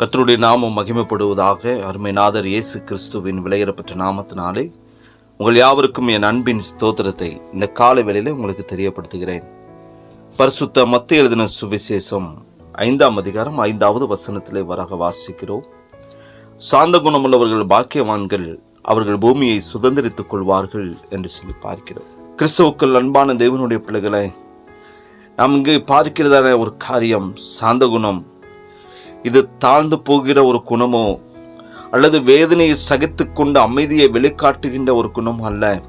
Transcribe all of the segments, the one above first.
கத்தருடைய நாமம் மகிமைப்படுவதாக அருமைநாதர் இயேசு கிறிஸ்துவின் விலையேறப்பட்ட நாமத்தினாலே உங்கள் யாவருக்கும் என் அன்பின் ஸ்தோத்திரத்தை இந்த காலை வேளையில் உங்களுக்கு தெரியப்படுத்துகிறேன். பரிசுத்த மத்திய எழுதின சுவிசேஷம் ஐந்தாம் அதிகாரம் ஐந்தாவது வசனத்திலே வராக வாசிக்கிறோம். சாந்த குணமுள்ளவர்கள் பாக்கியவான்கள் அவர்கள் பூமியை சுதந்திரித்துக் கொள்வார்கள் என்று சொல்லி பார்க்கிறோம். கிறிஸ்துவுக்கள் அன்பான தேவனுடைய பிள்ளைகளை நாம் இங்கே பார்க்கிறதான ஒரு காரியம் சாந்த குணம் இது தாழ்ந்து போகிற ஒரு குணமோ? அல்லது வேதனையை சகித்து கொண்டு அமைதியை வெளிக்காட்டுகின்ற ஒரு குணம் அல்ல.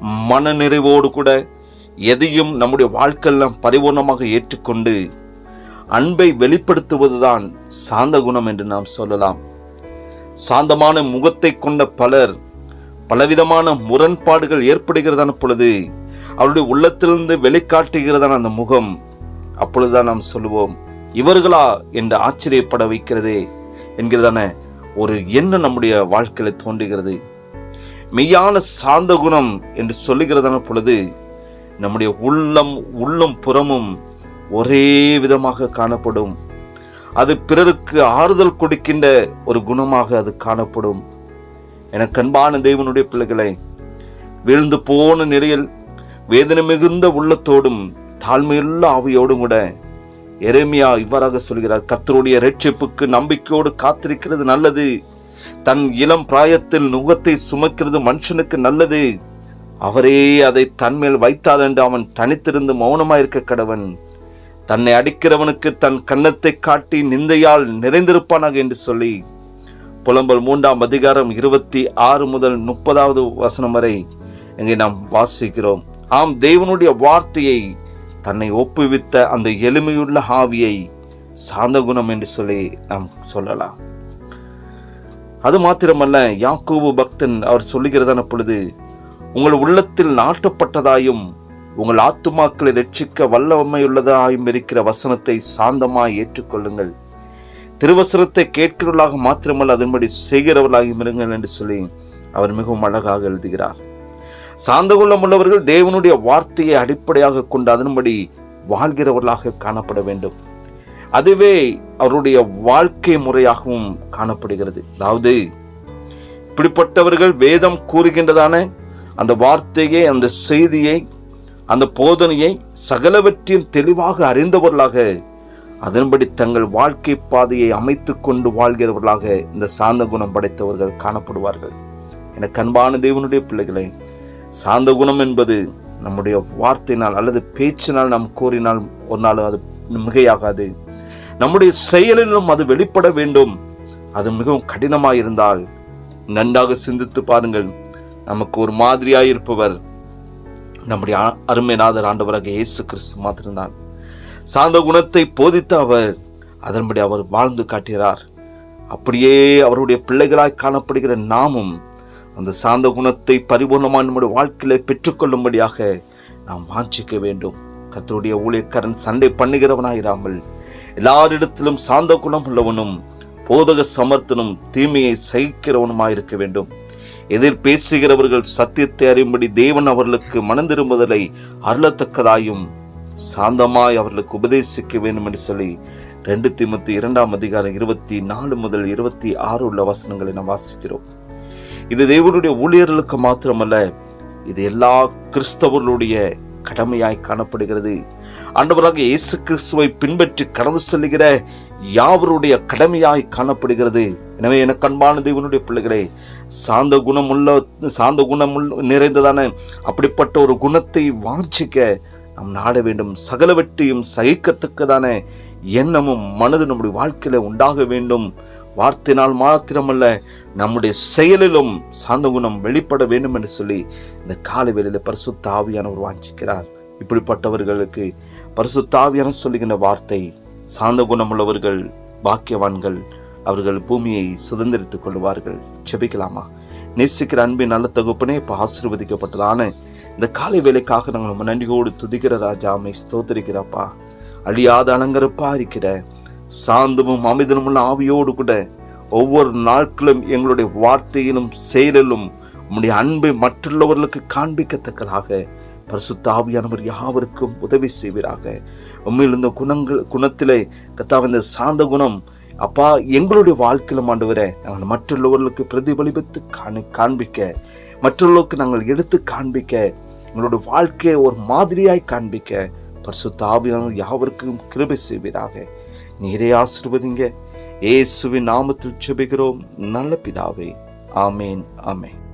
மன நிறைவோடு கூட எதையும் நம்முடைய வாழ்க்கையெல்லாம் பரிபூர்ணமாக ஏற்றுக்கொண்டு அன்பை வெளிப்படுத்துவதுதான் சாந்த குணம் என்று நாம் சொல்லலாம். சாந்தமான முகத்தை கொண்ட பலர் பலவிதமான முரண்பாடுகள் ஏற்படுகிறதான பொழுது அவருடைய உள்ளத்திலிருந்து வெளிக்காட்டுகிறதான அந்த முகம் அப்பொழுதுதான் நாம் சொல்லுவோம் இவர்களா என்று ஆச்சரியப்பட வைக்கிறதே என்கிறதான ஒரு எண்ணம் நம்முடைய வாழ்க்கையில தோன்றுகிறது. மெய்யான சாந்த குணம் என்று சொல்லுகிறதான பொழுது நம்முடைய உள்ளம் உள்ளம் புறமும் ஒரே விதமாக காணப்படும். அது பிறருக்கு ஆறுதல் கொடுக்கின்ற ஒரு குணமாக அது காணப்படும். என கண்பான தெய்வனுடைய பிள்ளைகளை வீழ்ந்து போன நிலையில் வேதனை மிகுந்த உள்ளத்தோடும் தாழ்மையுள்ள ஆவியோடும் கூட எரேமியா இவ்வாறாக சொல்கிறார் கத்தருடைய ரட்சிப்புக்கு நம்பிக்கையோடு காத்திருக்கிறது நல்லது. தன் இளம் பிராயத்தில் நுகத்தை சுமக்கிறது மனுஷனுக்கு நல்லது. அவரே அதை தன்மேல் வைத்தால் என்று அவன் தனித்திருந்து மௌனமாயிருக்க கடவன். தன்னை அடிக்கிறவனுக்கு தன் கன்னத்தை காட்டி நிந்தையால் நிறைந்திருப்பானாக என்று சொல்லி. புலம்பல் மூன்றாம் அதிகாரம் இருபத்தி ஆறு முதல் முப்பதாவது வசனம் வரை இங்கே நாம் வாசிக்கிறோம். ஆம் தேவனுடைய வார்த்தையை தன்னை ஒப்புவித்த அந்த எளிமையுள்ள ஆவியை சாந்த குணம் என்று சொல்லி நாம் சொல்லலாம். அது மாத்திரமல்ல யாக்கோபு பக்தன் அவர் சொல்லுகிறதான பொழுது உங்கள் உள்ளத்தில் நாட்டப்பட்டதாயும் உங்கள் ஆத்துமாக்களை ரட்சிக்க வல்லமையுள்ளதாயும் இருக்கிற வசனத்தை சாந்தமாய் ஏற்றுக்கொள்ளுங்கள். திருவசனத்தை கேட்கிறவர்களாக மாத்திரமல்ல அதன்படி செய்கிறவர்களாகவும் இருங்கள் என்று சொல்லி அவர் மிகவும் அழகாக எழுதுகிறார். சாந்த குணம் உள்ளவர்கள் தேவனுடைய வார்த்தையை அடிப்படையாக கொண்டு அதன்படி வாழ்கிறவர்களாக காணப்பட வேண்டும். அதுவே அவருடைய வாழ்க்கை முறையாகவும் காணப்படுகிறது. அதாவது இப்படிப்பட்டவர்கள் வேதம் கூறுகின்றதான அந்த வார்த்தையை அந்த செய்தியை அந்த போதனையை சகலவற்றையும் தெளிவாக அறிந்தவர்களாக அதன்படி தங்கள் வாழ்க்கை பாதையை அமைத்து கொண்டு வாழ்கிறவர்களாக இந்த சாந்த குணம் படைத்தவர்கள் காணப்படுவார்கள். என கண்பான தேவனுடைய பிள்ளைகளை சாந்த குணம் என்பது நம்முடைய வார்த்தையினால் அல்லது பேச்சினால் நாம் கூறினால் ஒரு நாள் அது மிகையாகாது. நம்முடைய செயலிலும் அது வெளிப்பட வேண்டும். அது மிகவும் கடினமாக இருந்தால் நன்றாக சிந்தித்து பாருங்கள். நமக்கு ஒரு மாதிரியாக இருப்பவர் நம்முடைய அருமைநாதர் ஆண்டவராக இயேசு கிறிஸ்து மாத்திருந்தான் சாந்த குணத்தை போதித்த அவர் அதன்படி அவர் வாழ்ந்து காட்டுகிறார் அப்படியே அவருடைய பிள்ளைகளாய் காணப்படுகிற நாமும் அந்த சாந்த குணத்தை பரிபூர்ணமாக நம்முடைய வாழ்க்கையில பெற்றுக்கொள்ளும்படியாக நாம் வாஞ்சிக்க வேண்டும். கர்த்தருடைய ஊழியக்காரன் சண்டை பண்ணுகிறவனாயிராமல் எல்லாரிடத்திலும் சாந்த குணம் உள்ளவனும் போதக சமர்த்தனும் தீமையை சகிக்கிறவனுமாயிருக்க வேண்டும். எதிர் பேசுகிறவர்கள் சத்தியத்தை அறியும்படி தேவன் அவர்களுக்கு மனந்திரும்புதலை அருளத்தக்கதாயும் சாந்தமாய் அவர்களுக்கு உபதேசிக்க வேண்டும் என்று சொல்லி ரெண்டு திமுத்தி இரண்டாம் அதிகாரம் இருபத்தி நாலு முதல் இருபத்தி ஆறு உள்ள வசனங்களை நாம் வாசிக்கிறோம். இது தேவனுடைய ஊழியர்களுக்கு மாத்திரமல்ல இது எல்லா கிறிஸ்தவர்களுடைய கடமையாய் காணப்படுகிறது. ஆண்டவராக இயேசு கிறிஸ்துவை பின்பற்றி கடந்து செல்லுகிற யாவருடைய கடமையாய் காணப்படுகிறது. எனவே எனக்கு அன்பான தேவனுடைய பிள்ளைகளே சாந்த குணமுள்ள சாந்த குணமுள்ள நிறைந்ததான அப்படிப்பட்ட ஒரு குணத்தை வாஞ்சிக்க நாம் நாட வேண்டும். சகலவற்றையும் சகிக்கத்தக்கதான எண்ணமும் மனது நம்முடைய வாழ்க்கையில் உண்டாக வேண்டும். வார்த்தையினால் மாத்திரமல்ல நம்முடைய செயலிலும் சாந்த குணம் வெளிப்பட வேண்டும் என்று சொல்லி இந்த காலை வேளையில் பரிசுத்த ஆவியானவர் வாஞ்சிக்கிறார். இப்படிப்பட்டவர்களுக்கு பரிசுத்த ஆவியான சொல்லுகின்ற வார்த்தை சாந்த குணமுள்ளவர்கள் பாக்கியவான்கள் அவர்கள் பூமியை சுதந்திரித்துக் கொள்வார்கள் செபிக்கலாமா நேசிக்கிற அன்பின் நல்ல தகுப்பனே இப்போ ஆசீர்வதிக்கப்பட்டதான இந்த காலை வேலைக்காக நாங்கள் நம்ம நன்றியோடு துதிக்கிற ராஜா அம்மை ஸ்தோத்திரிக்கிறப்பா. அழியாத அலங்கரப்பா இருக்கிற சாந்தமும் அமிதமுள்ள உள்ள ஆவியோடு கூட ஒவ்வொரு நாட்களும் எங்களுடைய வார்த்தையிலும் செயலிலும் உம்முடைய அன்பை மற்றுள்ளவர்களுக்கு காண்பிக்கத்தக்கதாக பரிசுத்த ஆவியானவர் யாவருக்கும் உதவி செய்வீராக. உண்மையில் இந்த குணங்கள் குணத்திலே கத்தாவ இந்த சாந்த குணம் அப்பா எங்களுடைய வாழ்க்கையில ஆண்டவரே நாங்கள் மற்றுள்ளவர்களுக்கு பிரதிபலிபித்து காணி காண்பிக்க மற்றவர்களுக்கு நாங்கள் எடுத்து காண்பிக்க எங்களுடைய வாழ்க்கையை ஒரு மாதிரியாய் காண்பிக்க பரிசுத்த ஆவியானவர் யாவருக்கும் கிருபை செய்வீராக. நீரே ஆசிர்வதிங்க. ஏசுவின் நாமத்தில் ஜெபிக்கிறோம். நல்ல பிதாவே. ஆமேன் ஆமேன்.